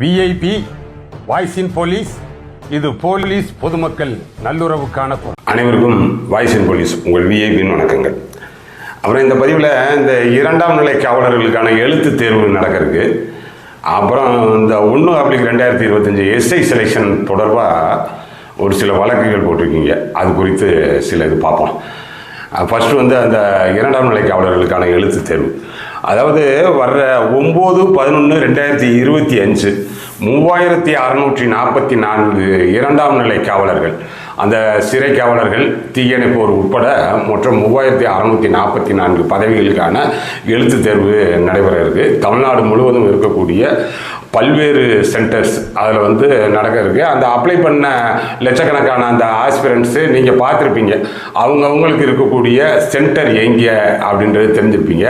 VIP வாய்ஸின் police இது police பொதுமக்கள் நல்லுறவுக்கான அனைவருக்கும் வாய்ஸின் போலீஸ் உங்கள் விஐபின்னு வணக்கங்கள். அப்புறம் இந்த பதிவில் இந்த இரண்டாம் நிலை காவலர்களுக்கான எழுத்து தேர்வு நடக்கிறதுக்கு அப்புறம் இந்த ஒன்று அப்ளிக் ரெண்டாயிரத்தி இருபத்தஞ்சி எஸ்ஐ செலெக்ஷன் தொடர்பாக ஒரு சில வழக்குகள் போட்டிருக்கீங்க. அது குறித்து சில இது பார்ப்போம். ஃபஸ்ட்டு வந்து அந்த இரண்டாம் நிலை காவலர்களுக்கான எழுத்து தேர்வு. அதாவது வர்ற ஒம்பது பதினொன்று ரெண்டாயிரத்தி இருபத்தி அஞ்சு மூவாயிரத்தி அறநூற்றி நாற்பத்தி நான்கு இரண்டாம் நிலை காவலர்கள். அந்த சிறை காவலர்கள் தீயணைப்போர் உட்பட மொத்தம் மூவாயிரத்தி அறநூற்றி நாற்பத்தி நான்கு பதவிகளுக்கான எழுத்து தேர்வு நடைபெற இருக்குது தமிழ்நாடு முழுவதும் இருக்கக்கூடிய பல்வேறு சென்டர்ஸ் அதில் வந்து நடக்க அந்த அப்ளை பண்ண லட்சக்கணக்கான அந்த ஆஸ்பிரண்ட்ஸு நீங்கள் பார்த்துருப்பீங்க. அவங்கவுங்களுக்கு இருக்கக்கூடிய சென்டர் எங்கே அப்படின்றது தெரிஞ்சிருப்பீங்க.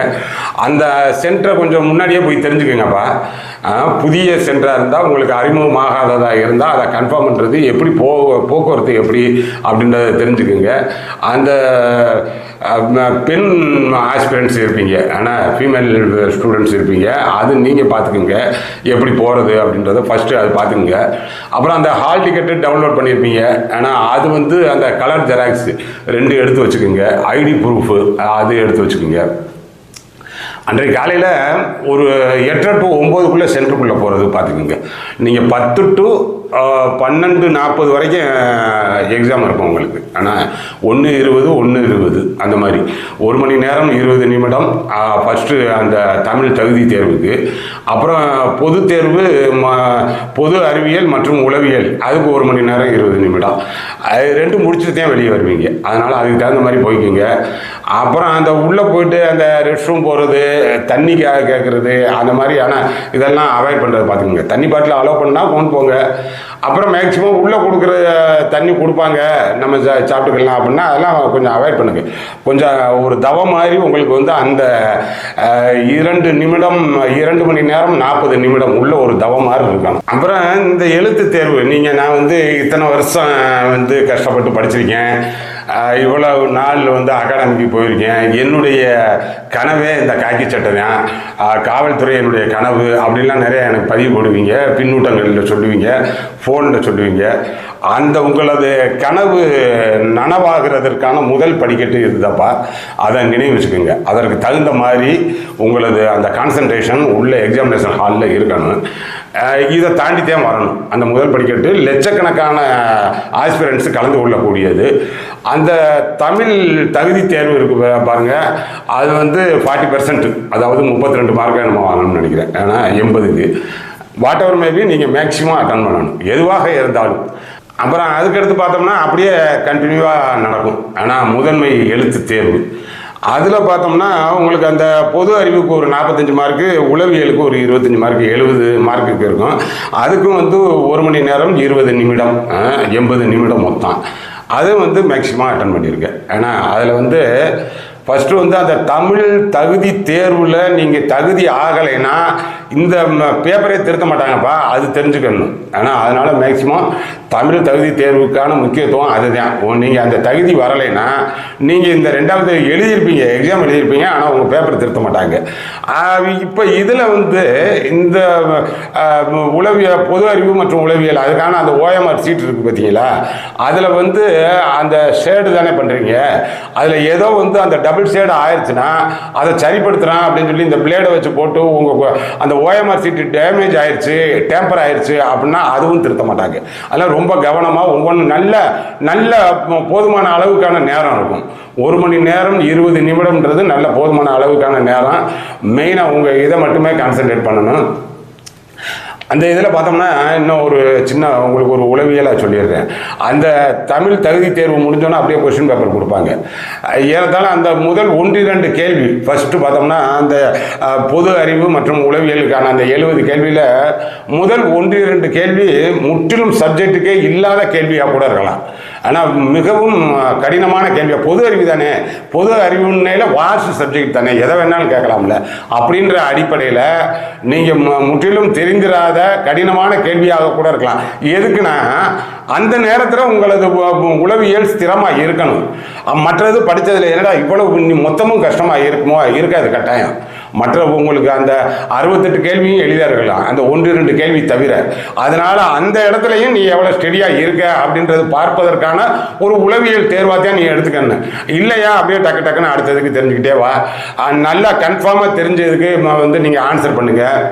அந்த சென்டரை கொஞ்சம் முன்னாடியே போய் தெரிஞ்சுக்கோங்கப்பா. புதிய சென்டராக இருந்தால் உங்களுக்கு அறிமுகமாகாததாக இருந்தால் அதை கன்ஃபார்ம் பண்ணுறது எப்படி போ போக்குவரத்து எப்படி அப்படின்றத தெரிஞ்சுக்குங்க. அந்த பெண் ஆஸ்பிரண்ட்ஸ் இருப்பீங்க. ஆனால் ஃபீமேல் ஸ்டூடெண்ட்ஸ் இருப்பீங்க. அது நீங்கள் பார்த்துக்குங்க எப்படி போகிறது அப்படின்றத ஃபஸ்ட்டு அது பார்த்துக்குங்க அப்புறம் அந்த ஹால் டிக்கெட்டு டவுன்லோட் பண்ணியிருப்பீங்க ஆனால் அது வந்து அந்த கலர் ஜெராக்ஸ் ரெண்டு எடுத்து வச்சுக்கோங்க. ஐடி ப்ரூஃபு அது எடுத்து வச்சுக்கோங்க. அன்றைக்கு காலையில் ஒரு எட்டரை டு ஒம்போதுக்குள்ளே சென்டருக்குள்ளே போகிறது பார்த்துக்குங்க நீங்கள் பத்து டு பன்னெண்டு நாற்பது வரைக்கும் எக்ஸாம் இருக்கும் உங்களுக்கு. ஆனால் ஒன்று இருபது ஒன்று இருபது அந்த மாதிரி. ஒரு மணி நேரம் இருபது நிமிடம் ஃபஸ்ட்டு அந்த தமிழ் தகுதி தேர்வுக்கு. அப்புறம் பொது தேர்வு ம பொது அறிவியல் மற்றும் உளவியல். அதுக்கு ஒரு மணி நேரம் இருபது நிமிடம். அது ரெண்டும் முடிச்சுட்டு தான் வெளியே வருவீங்க. அதனால் அதுக்கு தகுந்த மாதிரி போய்க்குங்க. அப்புறம் அந்த உள்ளே போயிட்டு அந்த ரெஸ்ட் ரூம் போகிறது தண்ணி கே கேட்குறது அந்த மாதிரியான இதெல்லாம் அவாய்ட் பண்ணுறது பார்த்துக்கோங்க தண்ணி பாட்டில் அலோவ் பண்ணால் கொண்டு போங்க. அப்புறம் மேக்ஸிமம் உள்ளே கொடுக்குற தண்ணி கொடுப்பாங்க. நம்ம சா சாப்பிட்டுக்கலாம் அப்படின்னா அதெல்லாம் கொஞ்சம் அவாய்ட் பண்ணுங்க. கொஞ்சம் ஒரு தவ மாதிரி உங்களுக்கு வந்து அந்த இரண்டு நிமிடம் இரண்டு மணி நேரம் நாற்பது நிமிடம் உள்ள ஒரு தவ மாதிரி இருக்கணும். அப்புறம் இந்த எழுத்து தேர்வு நீங்கள் நான் வந்து இத்தனை வருஷம் வந்து கஷ்டப்பட்டு படிச்சிருக்கேன். இவ்வளவு நாள் வந்து அகாடமிக்கு போயிருக்கேன். என்னுடைய கனவே இந்த காக்கி சட்டை தான். காவல்துறை என்னுடைய கனவு அப்படின்லாம் நிறைய எனக்கு பதிவு போடுவீங்க பின்னூட்டங்களில் சொல்லுவீங்க ஃபோனில் சொல்லுவீங்க. அந்த உங்களது கனவு நனவாகிறதற்கான முதல் படிக்கட்டு இதுதாப்பா. அதை நினைவு வச்சுக்கோங்க. அதற்கு தகுந்த மாதிரி உங்களது அந்த கான்சன்ட்ரேஷன் உள்ள எக்ஸாமினேஷன் ஹாலில் இருக்கணும். இதை தாண்டி தான் வரணும். அந்த முதல் படிக்கட்டு லட்சக்கணக்கான ஆஸ்பிரண்ட்ஸ் கலந்து கொள்ளக்கூடியது. அந்த தமிழ் தகுதி தேர்வு இருக்கு பாருங்கள் அது வந்து ஃபார்ட்டி பர்சன்ட் அதாவது முப்பத்தி ரெண்டு மார்க் நம்ம வாங்கணும்னு நினைக்கிறேன். ஏன்னா எண்பதுக்கு வாட் எவர் மேபி நீங்கள் மேக்ஸிமம் அட்டன் பண்ணணும். எதுவாக இருந்தாலும். அப்புறம் அதுக்கடுத்து பார்த்தோம்னா அப்படியே கண்டினியூவாக நடக்கும். ஆனால் முதன்மை எழுத்து தேர்வு. அதில் பார்த்தோம்னா உங்களுக்கு அந்த பொது அறிவுக்கு ஒரு நாற்பத்தஞ்சு மார்க்கு உளவியலுக்கு ஒரு இருபத்தஞ்சி மார்க்கு எழுபது மார்க்குக்கு இருக்கும். அதுக்கும் வந்து ஒரு மணி நேரம் இருபது நிமிடம் எண்பது நிமிடம் மொத்தம். அதை வந்து மேக்சிமம் அட்டன் பண்ணியிருக்கேன் ஏன்னா அதில் வந்து ஃபஸ்ட்டு வந்து அந்த தமிழ் தகுதி தேர்வில் நீங்கள் தகுதி ஆகலைன்னா இந்த பேப்பரே திருத்த மாட்டாங்கப்பா. அது தெரிஞ்சுக்கணும். ஆனால் அதனால் மேக்சிமம் தமிழ் தகுதி தேர்வுக்கான முக்கியத்துவம் அதுதான். நீங்கள் அந்த தகுதி வரலைன்னா நீங்கள் இந்த ரெண்டாவது எழுதியிருப்பீங்க எக்ஸாம் எழுதியிருப்பீங்க ஆனால் உங்கள் பேப்பர் திருத்த மாட்டாங்க. இப்போ இதில் வந்து இந்த உளவிய உளவியல் பொது அறிவு மற்றும் உளவியல் அதுக்கான அந்த ஓஎம்ஆர் சீட் இருக்குது பார்த்தீங்களா அதில் வந்து அந்த ஷேடு தானே பண்ணுறீங்க அதில் ஏதோ வந்து அந்த டபுள் ஷேடு ஆயிடுச்சுன்னா அதை சரிப்படுத்துகிறேன் அப்படின்னு சொல்லி இந்த பிளேடை வச்சு போட்டு உங்கள் அந்த ஓஎம்ஆர் சீட்டு டேமேஜ் ஆயிடுச்சு டேம்பர் ஆயிடுச்சு அப்படின்னா அதுவும் திருத்த மாட்டாங்க. அதெல்லாம் ரொம்ப கவனமாக ஒவ்வொன்றும் நல்ல நல்ல போதுமான அளவுக்கான நேரம் இருக்கும். ஒரு மணி நேரம் இருபது நிமிடம்ன்றது நல்ல போதுமான அளவுக்கான நேரம். மெயினாக உங்கள் இதை மட்டுமே கான்சென்ட்ரேட் பண்ணணும். அந்த இதில் பார்த்தோம்னா இன்னும் ஒரு சின்ன உங்களுக்கு ஒரு உளவியலாக சொல்லிடுறேன். அந்த தமிழ் தகுதி தேர்வு முடிஞ்சோன்னா அப்படியே கொஸ்டின் பேப்பர் கொடுப்பாங்க. ஏறத்தாலும் அந்த முதல் ஒன்றிரண்டு கேள்வி ஃபஸ்ட்டு பார்த்தோம்னா அந்த பொது அறிவு மற்றும் உளவியலுக்கான அந்த எழுபது கேள்வியில் முதல் ஒன்றிரண்டு கேள்வி முற்றிலும் சப்ஜெக்ட்டுக்கே இல்லாத கேள்வியாக கூட இருக்கலாம். ஆனால் மிகவும் கடினமான கேள்வியாக பொது அறிவு தானே. பொது அறிவுன்னையில் வாஸ்ட் சப்ஜெக்ட் தானே. எதை வேணாலும் கேட்கலாம்ல. அப்படின்ற அடிப்படையில் நீங்கள் முற்றிலும் தெரிந்திராத கடினமான கேள்வியாக கூட இருக்கலாம். எதுக்குன்னா அந்த நேரத்தில் உங்களது உளவியல் ஸ்திரமாக இருக்கணும். மற்றது படித்ததில் என்னடா இவ்வளவு மொத்தமும் கஷ்டமாக இருக்குமோ? இருக்காது கட்டாயம். மற்ற உங்களுக்கு அந்த அறுபத்தெட்டு கேள்வியும் எளிதாக இருக்கலாம். அந்த ஒன்று ரெண்டு கேள்வி தவிர. அதனால் அந்த இடத்துலையும் நீ எவ்வளோ ஸ்டெடியாக இருக்க அப்படின்றது பார்ப்பதற்கான ஒரு உளவியல் தேர்வாத்தையும் நீ எடுத்துக்கணும். இல்லையா? அப்படியே டக்கு டக்குன்னு அடுத்ததுக்கு தெரிஞ்சுக்கிட்டே வா. நல்லா கன்ஃபார்மாக தெரிஞ்சதுக்கு வந்து நீங்கள் ஆன்சர் பண்ணுங்கள்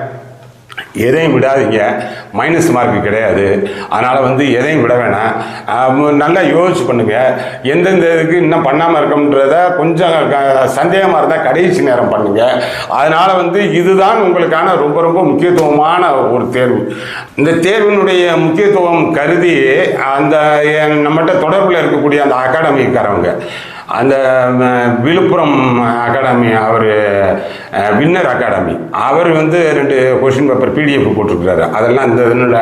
எதையும் விடாதீங்க. மைனஸ் மார்க் கிடையாது. அதனால் வந்து எதையும் விட வேணாம். நல்லா யோசிச்சு பண்ணுங்க. எந்தெந்த இதுக்கு இன்னும் பண்ணாமல் இருக்கோம்ன்றத கொஞ்சம் க- சந்தேகமாக இருந்தால் கடைசி நேரம் பண்ணுங்க. அதனால் வந்து இதுதான் உங்களுக்கான ரொம்ப ரொம்ப முக்கியத்துவமான ஒரு தேர்வு. இந்த தேர்வினுடைய முக்கியத்துவம் கருதி அந்த நம்மகிட்ட தொடர்பில் இருக்கக்கூடிய அந்த அகாடமிக்காரவங்க. அந்த விழுப்புரம் அகாடமி அவர் வின்னர் அகாடமி அவர் வந்து ரெண்டு கொஷின் பேப்பர் பிடிஎஃப் போட்டிருக்கிறாரு. அதெல்லாம் இந்த இதனோட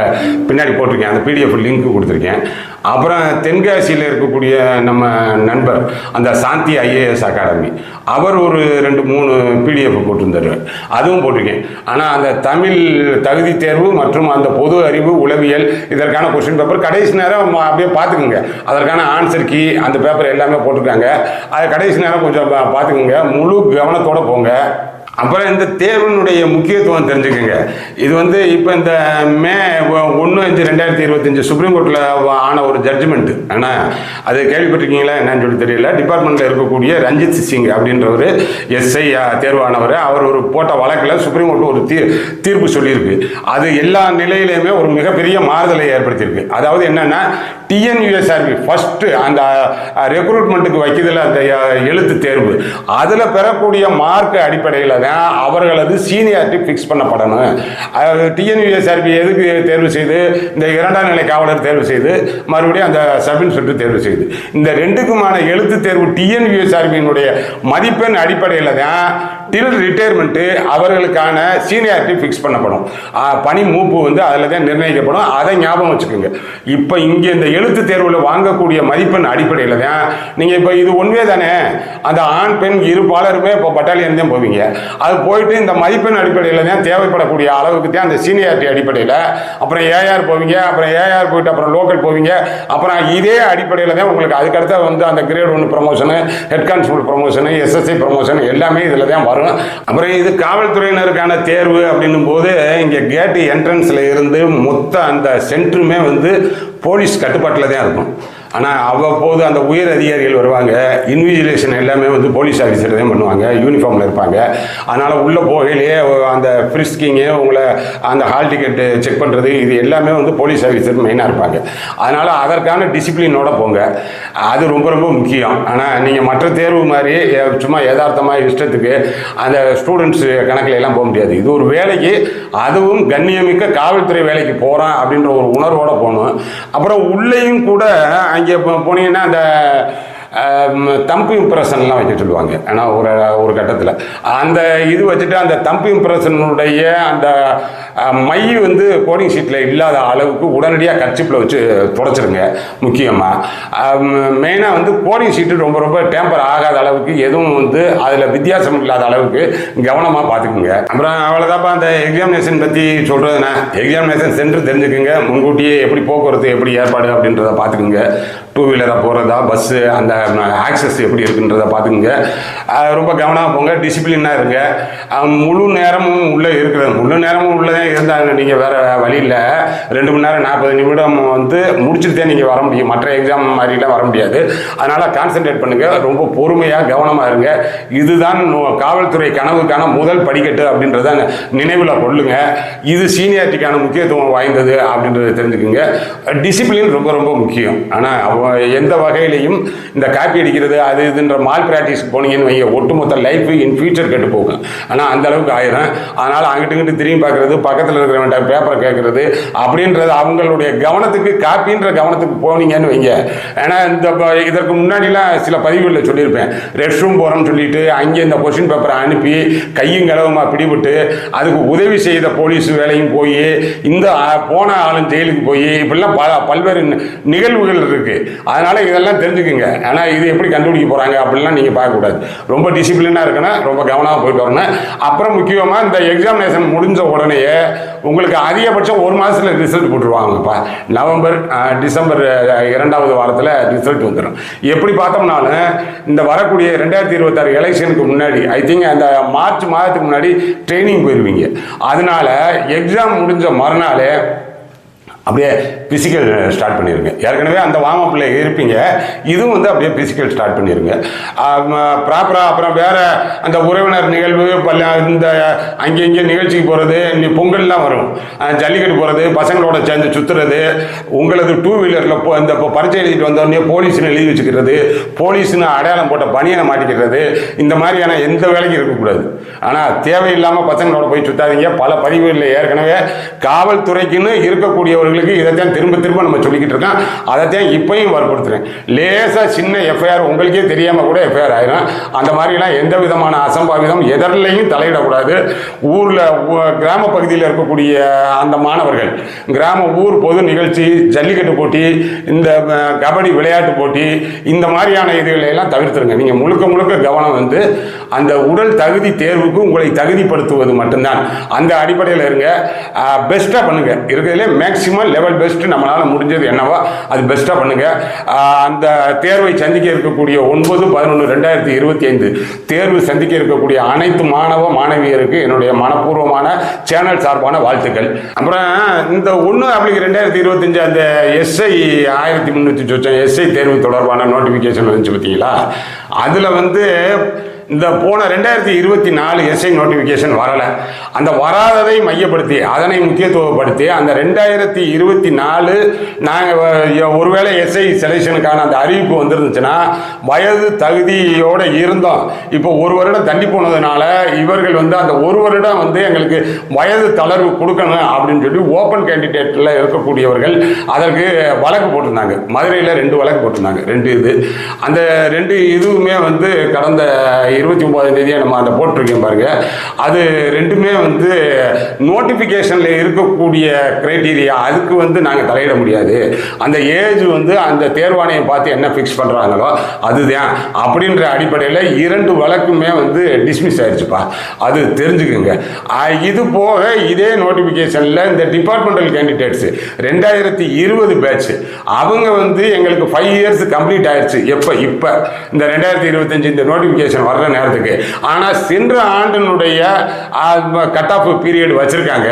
பின்னாடி போட்டிருக்கேன். அந்த பிடிஎஃப் லிங்க் கொடுத்துருக்கேன். அப்புறம் தென்காசியில் இருக்கக்கூடிய நம்ம நண்பர் அந்த சாந்தி ஐஏஎஸ் அகாடமி அவர் ஒரு ரெண்டு மூணு பிடிஎஃப் போட்டிருந்தார். அதுவும் போட்டிருக்கேன். ஆனால் அந்த தமிழ் தகுதி தேர்வு மற்றும் அந்த பொது அறிவு உளவியல் இதற்கான கொஸ்டின் பேப்பர் கடைசி நேரம் அப்படியே பார்த்துக்குங்க. அதற்கான ஆன்சர் கீ அந்த பேப்பர் எல்லாமே போட்டிருக்காங்க. அது கடைசி நேரம் கொஞ்சம் பார்த்துக்குங்க. முழு கவனத்தோடு போங்க. அப்புறம் இந்த தேர்வினுடைய முக்கியத்துவம் தெரிஞ்சுக்கோங்க. இது வந்து இப்போ இந்த மே ஒன்று அஞ்சு ரெண்டாயிரத்தி இருபத்தஞ்சு சுப்ரீம் கோர்ட்டில் ஆன ஒரு ஜட்ஜ்மெண்ட் ஆனால் அது கேள்விப்பட்டிருக்கீங்களா என்னன்னு சொல்லி தெரியல. டிபார்ட்மெண்ட்டில் இருக்கக்கூடிய ரஞ்சித் சிங் அப்படின்றவர் எஸ்ஐ தேர்வானவர் அவர் ஒரு போட்ட வழக்கில் சுப்ரீம் கோர்ட் ஒரு தீ தீர்ப்பு சொல்லியிருக்கு. அது எல்லா நிலையிலையுமே ஒரு மிகப்பெரிய மாறுதலை ஏற்படுத்தியிருக்கு. அதாவது என்னென்னா டிஎன்யூஎஸ்ஆர்பி ஃபஸ்ட்டு அந்த ரெக்ரூட்மெண்ட்டுக்கு வைக்கிறதுல அந்த எழுத்து தேர்வு. அதில் பெறக்கூடிய மார்க் அடிப்படையில் தான் அவர்களது சீனியாரிட்டி ஃபிக்ஸ் பண்ணப்படணும். டிஎன்யூஎஸ்ஆர்பி எதுக்கு தேர்வு செய்து இந்த இரண்டாம் நிலை காவலர் தேர்வு செய்து மறுபடியும் அந்த சப் இன்ஸ்பெக்டர் தேர்வு செய்து. இந்த ரெண்டுக்குமான எழுத்து தேர்வு டிஎன்யூஎஸ்ஆர்பியினுடைய மதிப்பெண் அடிப்படையில் தான் டில் ரிட்டையர்மெண்ட்டு அவர்களுக்கான சீனியாரிட்டி ஃபிக்ஸ் பண்ணப்படும். பணி மூப்பு வந்து அதில் தான் நிர்ணயிக்கப்படும். அதை ஞாபகம் வச்சுக்கோங்க. இப்போ இங்கே இந்த எழுத்து தேர்வில் வாங்கக்கூடிய மதிப்பெண் அடிப்படையில் தான் நீங்கள் இப்போ இது ஒன்றே தானே. அந்த ஆண் பெண் இரு பாலருமே இப்போ பட்டாலியன் தான் போவீங்க. அது போயிட்டு இந்த மதிப்பெண் அடிப்படையில் தான் தேவைப்படக்கூடிய அளவுக்கு தான் அந்த சீனியாரிட்டி அடிப்படையில். அப்புறம் ஏஆர் போவீங்க அப்புறம் ஏஆர் போயிட்டு அப்புறம் லோக்கல் போவீங்க. அப்புறம் இதே அடிப்படையில் தான் உங்களுக்கு அதுக்கடுத்த வந்து அந்த கிரேட் ஒன்று promotion head constable promotion SSI promotion எல்லாமே இதில் தான் வரும். அப்புறம் இது காவல்துறையினருக்கான தேர்வு அப்படின்னும் போது இங்கே கேட்டு என்ட்ரன்ஸில் இருந்து மொத்த அந்த சென்டருமே வந்து போலீஸ் கட்டுப்பாட்டில் தான் இருக்கும். ஆனால் அவ்வப்போது அந்த உயர் அதிகாரிகள் வருவாங்க இன்விஜிலேஷன் எல்லாமே வந்து போலீஸ் ஆஃபீஸர் தான் பண்ணுவாங்க யூனிஃபார்மில் இருப்பாங்க. அதனால் உள்ளே போகையிலேயே அந்த ஃப்ரிஸ்கிங்கு உங்களை அந்த ஹால் டிக்கெட்டு செக் பண்ணுறது இது எல்லாமே வந்து போலீஸ் ஆஃபீஸர் மெயினாக இருப்பாங்க. அதனால் அதற்கான டிசிப்ளினோட போங்க. அது ரொம்ப ரொம்ப முக்கியம். ஆனால் நீங்கள் மற்ற தேர்வு மாதிரி சும்மா யதார்த்தமாக இஷ்டத்துக்கு அந்த ஸ்டூடெண்ட்ஸ் கணக்கில் எல்லாம் போக முடியாது. இது ஒரு வேலைக்கு அதுவும் கண்ணியமிக்க காவல்துறை வேலைக்கு போகிறான் அப்படின்ற ஒரு உணர்வோடு போகணும். அப்புறம் உள்ளேயும் கூட அங்கே இப்போ போனீங்கன்னா அந்த தம்பு இம்ப்ரெஷன்லாம் வைக்க சொல்லுவாங்க. ஆனால் ஒரு ஒரு கட்டத்தில். அந்த இது வச்சுட்டு அந்த தம்பு இம்ப்ரெஷனுடைய அந்த மை வந்து கோடிங் ஷீட்டில் இல்லாத அளவுக்கு உடனடியாக கர்ச்சிப்பில் வச்சு தொடச்சிருங்க முக்கியமாக மெயினாக வந்து கோடிங் ஷீட்டு ரொம்ப ரொம்ப டேம்பர் ஆகாத அளவுக்கு எதுவும் வந்து அதில் வித்தியாசம் இல்லாத அளவுக்கு கவனமாக பார்த்துக்குங்க. அப்புறம் அவ்வளோதாப்பா அந்த எக்ஸாமினேஷன் பற்றி சொல்கிறதுனா எக்ஸாமினேஷன் சென்டர் தெரிஞ்சுக்குங்க. முன்கூட்டியே எப்படி போக்குவரத்து எப்படி ஏற்பாடு அப்படின்றத பார்த்துக்குங்க. டூ வீலராக போகிறதா பஸ்ஸு அந்த ஆக்சஸ் எப்படி இருக்குன்றதை பார்த்துக்குங்க. ரொம்ப கவனமாக போங்க டிசிப்ளினாக இருங்க. முழு நேரமும் உள்ளே இருக்கிறது. முழு நேரமும் உள்ளே தான் இருந்தாங்க. நீங்கள் வேறு வழி இல்லை. ரெண்டு மணி நேரம் நாற்பது நிமிடம் வந்து முடிச்சுட்டு தான் நீங்கள் வர முடியும். மற்ற எக்ஸாம் மாதிரிலாம் வர முடியாது. அதனால் கான்சென்ட்ரேட் பண்ணுங்கள் ரொம்ப பொறுமையாக கவனமாக இருங்க. இதுதான் காவல்துறை கனவுக்கான முதல் படிக்கட்டு அப்படின்றத நினைவில் கொள்ளுங்க. இது சீனியாரிட்டிக்கான முக்கியத்துவம் வாய்ந்தது அப்படின்றத தெரிஞ்சுக்குங்க. டிசிப்ளின் ரொம்ப ரொம்ப முக்கியம். ஆனால் எந்த வகையிலையும் இந்த காப்பி அடிக்கிறது அது இதுன்ற மால் ப்ராக்டிஸ்க்கு போனீங்கன்னு வைங்க. ஒட்டுமொத்த லைஃப் இன் ஃபியூச்சர் கெட்டு போகும். ஆனால் அந்த அளவுக்கு ஆயிரும். அதனால் அங்கிட்டு இங்கிட்டு திரும்பி பார்க்கறது பக்கத்தில் இருக்கிறவன்ட்ட பேப்பரை கேட்கறது அப்படின்றது அவங்களுடைய கவனத்துக்கு காப்பின்ற கவனத்துக்கு போனீங்கன்னு வைங்க. ஏன்னா இந்த இதற்கு முன்னாடிலாம் சில பதிவுகளில் சொல்லியிருப்பேன். ரெஸ்ட் ரூம் போகிறோம்னு சொல்லிட்டு அங்கே இந்த கொஷின் பேப்பரை அனுப்பி கையும் களவுமா பிடிபட்டு அதுக்கு உதவி செய்த போலீஸ் வேலையும் போய் இந்த போன ஆளும் ஜெயிலுக்கு போய் இப்படிலாம் பல பல்வேறு நிகழ்வுகள் இருக்குது அதனால் இதெல்லாம் தெரிஞ்சுக்குங்க. ஆனால் இது எப்படி கண்டுபிடிக்க போகிறாங்க அப்படிலாம் நீங்கள் பார்க்கக்கூடாது. ரொம்ப டிசிப்ளினாக இருக்கணும் ரொம்ப கவனமாக போயிட்டு வரணும். அப்புறம் முக்கியமாக இந்த எக்ஸாமினேஷன் முடிஞ்ச உடனேயே உங்களுக்கு அதிகபட்சம் ஒரு மாதத்தில் ரிசல்ட் போட்டுருவாங்கப்பா. நவம்பர் டிசம்பர் இரண்டாவது வாரத்தில் ரிசல்ட் வந்துடும் எப்படி பார்த்தோம்னாலும் இந்த வரக்கூடிய ரெண்டாயிரத்தி இருபத்தாறு எலெக்ஷனுக்கு முன்னாடி ஐ திங்க் அந்த மார்ச் மாதத்துக்கு முன்னாடி ட்ரைனிங் போயிடுவீங்க அதனால எக்ஸாம் முடிஞ்ச மறுநாளே அப்படியே பிசிக்கல் ஸ்டார்ட் பண்ணிடுங்க ஏற்கனவே அந்த வாமப்பில் இருப்பீங்க. இதுவும் வந்து அப்படியே பிசிக்கல் ஸ்டார்ட் பண்ணிடுங்க ப்ராப்பராக அப்புறம் வேறு அந்த உறவினர் நிகழ்வு பல்ல இந்த அங்கே இங்கே நிகழ்ச்சிக்கு போகிறது நீ பொங்கல்லாம் வரும். ஜல்லிக்கட்டு போகிறது பசங்களோட சேர்ந்து சுற்றுறது உங்களது டூ வீலரில் இந்த இப்போ பரிச்சை எழுதிட்டு வந்தோடனே போலீஸ்னு எழுதி வச்சுக்கிறது போலீஸ்னு அடையாளம் போட்ட பனியனை மாட்டிக்கிறது இந்த மாதிரியான எந்த வேலைக்கும் இருக்கக்கூடாது. ஆனால் தேவையில்லாமல் பசங்களோட போய் சுற்றாதீங்க பல பதிவுகளில் ஏற்கனவே காவல்துறைக்குன்னு நண்பர்களுக்கு இதைத்தான் திரும்ப திரும்ப நம்ம சொல்லிக்கிட்டு இருக்கோம். அதைத்தான் இப்பையும் வற்புறுத்துறேன். லேசாக சின்ன எஃப்ஐஆர் உங்களுக்கே தெரியாமல் கூட எஃப்ஐஆர் ஆயிரும். அந்த மாதிரிலாம் எந்த விதமான அசம்பாவிதம் எதர்லையும் தலையிடக்கூடாது. ஊரில் கிராம பகுதியில் இருக்கக்கூடிய அந்த மாணவர்கள் கிராம ஊர் பொது நிகழ்ச்சி ஜல்லிக்கட்டு போட்டி இந்த கபடி விளையாட்டு போட்டி இந்த மாதிரியான இதுகளை எல்லாம் தவிர்த்துருங்க. நீங்கள் முழுக்க முழுக்க கவனம் வந்து அந்த உடல் தகுதி தேர்வுக்கு உங்களை தகுதிப்படுத்துவது மட்டும்தான். அந்த அடிப்படையில் இருங்க. பெஸ்ட்டாக பண்ணுங்க. இருக்கிறதுலே மேக்ஸிமம் லெவல் பெஸ்ட் நம்மளால் முடிஞ்சது என்னவோ அது பெஸ்ட்டாக பண்ணுங்க. அந்த தேர்வை சந்திக்க இருக்கக்கூடிய ஒன்பது பதினொன்று ரெண்டாயிரத்தி இருபத்தி ஐந்து தேர்வு சந்திக்க இருக்கக்கூடிய அனைத்து மாணவ மாணவியருக்கு என்னுடைய மனப்பூர்வமான சேனல் சார்பான வாழ்த்துக்கள். அப்புறம் இந்த ஒன்று அப்படிங்க ரெண்டாயிரத்தி இருபத்தஞ்சு அந்த எஸ்ஐ ஆயிரத்தி முந்நூற்றி சொச்சம் எஸ்ஐ தேர்வு தொடர்பான நோட்டிஃபிகேஷன் வந்துச்சு பார்த்தீங்களா? அதில் வந்து இந்த போன ரெண்டாயிரத்தி இருபத்தி நாலு எஸ்ஐ நோட்டிஃபிகேஷன் வரலை. அந்த வராததை மையப்படுத்தி அதனை முக்கியத்துவப்படுத்தி அந்த ரெண்டாயிரத்தி இருபத்தி நாலு நாங்கள் ஒருவேளை எஸ்ஐ செலெக்ஷனுக்கான அந்த அறிவிப்பு வந்திருந்துச்சுன்னா வயது தகுதியோடு இருந்தோம். இப்போ ஒரு வருடம் தள்ளி போனதுனால இவர்கள் வந்து அந்த ஒரு வருடம் வந்து எங்களுக்கு வயது தளர்வு கொடுக்கணும் அப்படின்னு சொல்லி ஓப்பன் கேண்டிடேட்டில் இருக்கக்கூடியவர்கள் அதற்கு வழக்கு போட்டிருந்தாங்க. மதுரையில் ரெண்டு வழக்கு போட்டிருந்தாங்க. ரெண்டு இது. அந்த ரெண்டு இதுவுமே வந்து கடந்த இருபத்தி ஒன்பதாம் தேதியை நம்ம அந்த போட்டிருக்கேன் பாருங்க. அது ரெண்டுமே வந்து நோட்டிஃபிகேஷனில் இருக்கக்கூடிய கிரைட்டீரியா அதுக்கு வந்து நாங்கள் தலையிட முடியாது. அந்த ஏஜ் வந்து அந்த தேர்வாணையம் பார்த்து என்ன ஃபிக்ஸ் பண்ணுறாங்களோ அதுதான். அப்படின்ற அடிப்படையில் இரண்டு வழக்குமே வந்து டிஸ்மிஸ் ஆயிடுச்சுப்பா. அது தெரிஞ்சுக்குங்க. இது போக இதே நோட்டிஃபிகேஷனில் இந்த டிபார்ட்மெண்டல் கேண்டிடேட்ஸு ரெண்டாயிரத்தி இருபது பேட்ச் அவங்க வந்து எங்களுக்கு ஃபைவ் இயர்ஸ் கம்ப்ளீட் ஆயிடுச்சு. எப்போ இப்போ. இந்த ரெண்டாயிரத்தி இருபத்தஞ்சு இந்த நோட்டிஃபிகேஷன் வர்ற நேரத்துக்கு ஆனால் சென்ற ஆண்டினுடைய கட் ஆஃப் பீரியட் வச்சுருக்காங்க.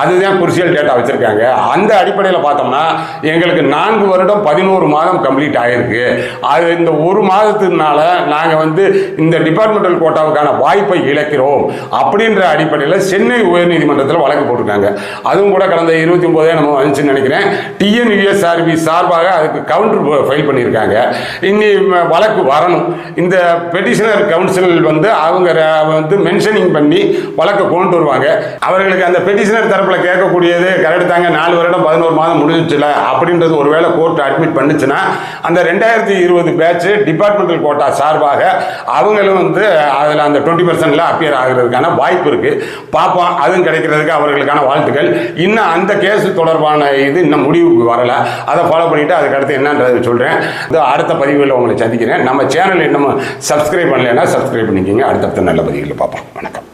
அதுதான் குருசியல் டேட்டா வச்சுருக்காங்க. அந்த அடிப்படையில் பார்த்தோம்னா எங்களுக்கு நான்கு வருடம் பதினோரு மாதம் கம்ப்ளீட் ஆகிருக்கு அது இந்த ஒரு மாதத்தினால நாங்கள் வந்து இந்த டிபார்ட்மெண்டல் கோட்டாவுக்கான வாய்ப்பை இழக்கிறோம் அப்படின்ற அடிப்படையில் சென்னை உயர்நீதிமன்றத்தில் வழக்கு போட்டிருக்காங்க. அதுவும் கூட கடந்த இருபத்தி ஒன்பதே நம்ம வந்துச்சுன்னு நினைக்கிறேன். டிஎன்யூஎஸ்ஆர்பி சார்பாக அதுக்கு கவுண்டர் ஃபைல் பண்ணியிருக்காங்க. இன்னி வழக்கு வரணும். இந்த பெட்டிஷனர் கவுன்சில் வந்து அவங்க வந்து மென்ஷனிங் பண்ணி வழக்கை கொண்டு வருவாங்க. அவர்களுக்கு அந்த பெட்டிஷனர் தரப்பில் கேட்கக்கூடியது கரெக்ட் தாங்க நாலு வருடம் பதினோரு மாதம் முடிஞ்சிச்சுல அப்படின்றது ஒருவேளை கோர்ட் அட்மிட் பண்ணுச்சுன்னா அந்த ரெண்டாயிரத்தி இருபது பேட்ச் டிபார்ட்மெண்டல் கோட்டா சார்பாக அவங்களும் வந்து அதில் அந்த டுவெண்ட்டி பர்சன்டில் அப்பியர் ஆகிறதுக்கான வாய்ப்பு இருக்கு. பார்ப்போம் அதுவும் கிடைக்கிறதுக்கு அவர்களுக்கான வாழ்த்துக்கள். இன்னும் அந்த கேஸ் தொடர்பான இது இன்னும் முடிவுக்கு வரலை. அதை ஃபாலோ பண்ணிட்டு அதுக்கு அடுத்து என்னன்றது சொல்கிறேன் அடுத்த பதிவுகளில் உங்களை சந்திக்கிறேன். நம்ம சேனல் இன்னும் சப்ஸ்கிரைப் பண்ணலைன்னா சப்ஸ்கிரைப் பண்ணிக்கோங்க. அடுத்தடுத்த நல்ல பதிவுகளை பார்ப்போம். வணக்கம்.